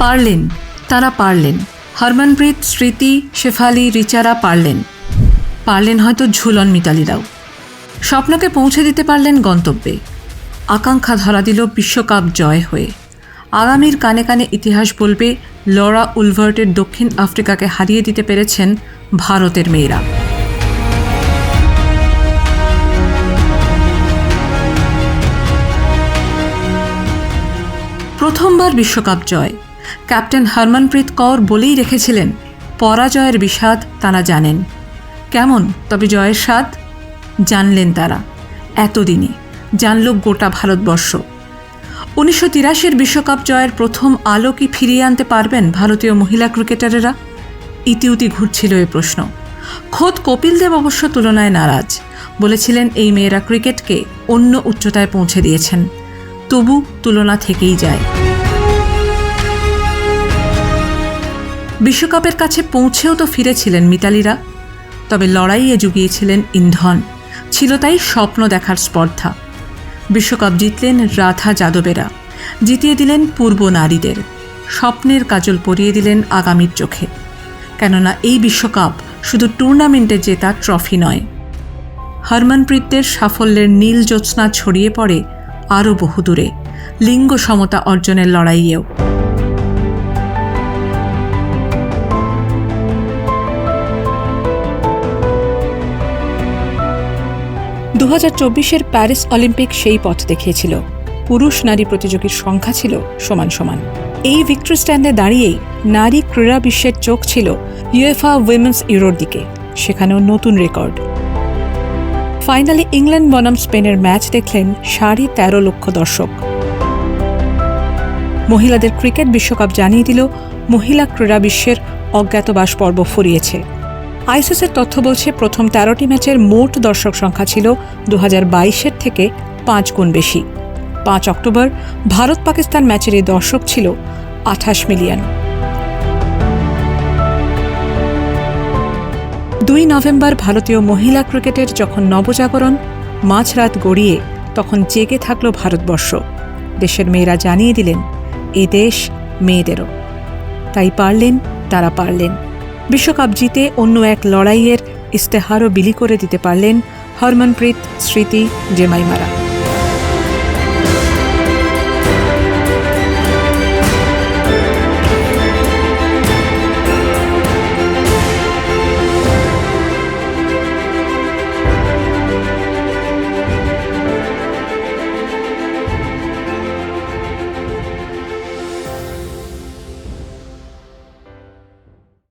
পারলেন, তারা পারলেন। হরমনপ্রীত, স্মৃতি, শেফালি, রিচারা পারলেন। পারলেন হয়তো ঝুলন মিতালিরাও। স্বপ্নকে পৌঁছে দিতে পারলেন গন্তব্যে। আকাঙ্ক্ষা ধরা দিল বিশ্বকাপ জয় হয়ে। আগামীর কানে কানে ইতিহাস বলবে, লরা উলভার্টের দক্ষিণ আফ্রিকাকে হারিয়ে দিতে পেরেছেন ভারতের মেয়েরা। প্রথমবার বিশ্বকাপ জয়। ক্যাপ্টেন হরমনপ্রীত কৌর বলেই রেখেছিলেন, পরাজয়ের বিষাদ তারা জানেন। কেমন তবে জয়ের স্বাদ? জানলেন তারা। এতদিনে জানল গোটা ভারতবর্ষ। উনিশশো তিরাশির বিশ্বকাপ জয়ের প্রথম আলো কি ফিরিয়ে আনতে পারবেন ভারতীয় মহিলা ক্রিকেটারেরা? ইতিউতি ঘুরছিল এ প্রশ্ন। খোদ কপিল দেব অবশ্য তুলনায় নারাজ, বলেছিলেন এই মেয়েরা ক্রিকেটকে অন্য উচ্চতায় পৌঁছে দিয়েছেন। তবু তুলনা থেকেই যায়। বিশ্বকাপের কাছে পৌঁছেও তো ফিরেছিলেন মিতালিরা। তবে লড়াইয়ে জুগিয়েছিলেন ইন্ধন। ছিল তাই স্বপ্ন দেখার স্পর্ধা। বিশ্বকাপ জিতলেন রাধা যাদবেরা। জিতিয়ে দিলেন পূর্ব নারীদের। স্বপ্নের কাজল পরিয়ে দিলেন আগামীর চোখে। কেননা এই বিশ্বকাপ শুধু টুর্নামেন্টে জেতা ট্রফি নয়। হরমনপ্রীতদের সাফল্যের নীল জ্যোৎস্না ছড়িয়ে পড়ে আরও বহুদূরে। লিঙ্গ সমতা অর্জনের লড়াইয়েও। দু হাজার চব্বিশের প্যারিস অলিম্পিক সেই পথ দেখিয়েছিল। পুরুষ নারী প্রতিযোগীর সংখ্যা ছিল সমান সমান। এই ভিক্টরি স্ট্যান্ডে দাঁড়িয়েই নারী ক্রীড়া বিশ্বের চোখ ছিল ইউএফা উইমেন্স ইউরোর দিকে, সেখানেও নতুন রেকর্ড। ফাইনালে ইংল্যান্ড বনাম স্পেনের ম্যাচ দেখলেন সাড়ে তেরো লক্ষ দর্শক। মহিলাদের ক্রিকেট বিশ্বকাপ জানিয়ে দিল, মহিলা ক্রীড়া বিশ্বের অজ্ঞাতবাস পর্ব ফুরিয়েছে। আইসিসের তথ্য বলছে, প্রথম তেরোটি ম্যাচের মোট দর্শক সংখ্যা ছিল দু হাজার বাইশের থেকে পাঁচ গুণ বেশি। পাঁচ অক্টোবর ভারত পাকিস্তান ম্যাচের এই দর্শক ছিল আঠাশ মিলিয়ন। দুই নভেম্বর ভারতীয় মহিলা ক্রিকেটের যখন নবজাগরণ মাঝরাত গড়িয়ে তখন জেগে থাকল ভারতবর্ষ। দেশের মেয়েরা জানিয়ে দিলেন, এ দেশ মেয়েদেরও। তাই পারলেন, তারা পারলেন। বিশ্বকাপ জিতে অন্য এক লড়াইয়ের ইস্তেহারও বিলি করে দিতে পারলেন হরমনপ্রীত স্মৃতি জেমাইমারা